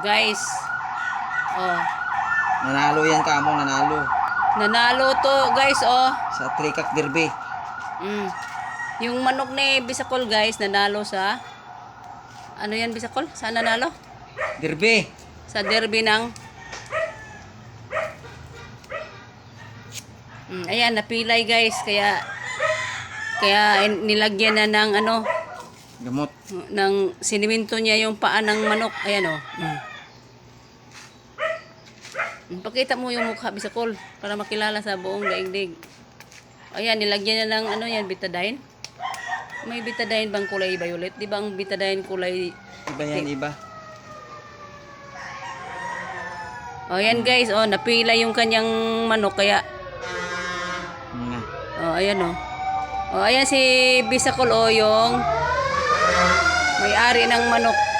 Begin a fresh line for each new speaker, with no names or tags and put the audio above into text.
Guys. Oh.
Nanalo yan kamo, nanalo.
Nanalo to, guys, oh.
Sa Trikak Derby.
Mm. Yung manok ni Bisacol, guys, nanalo sa... Ano yan, Bisacol? Saan nanalo?
Derby.
Sa derby ng... Mm, ayan, napilay, guys. Kaya... Kaya nilagyan na ng ano,
Gamot.
ng siniminto niya yung paa ng manok. Ayan o. Mm. Mm, Pakita mo yung mukha, Bisakol, para makilala sa buong daigdig. Ayan, nilagyan niya ng ano yan, betadine. May betadine bang kulay violet? Di ba ang betadine kulay...
Iba yan, iba.
O yan guys, oh, napila yung kanyang manok, kaya...
Nga.
Oh, ayan oh. Oh, ayan si Bisakol, oh, yung... May-ari ng manok.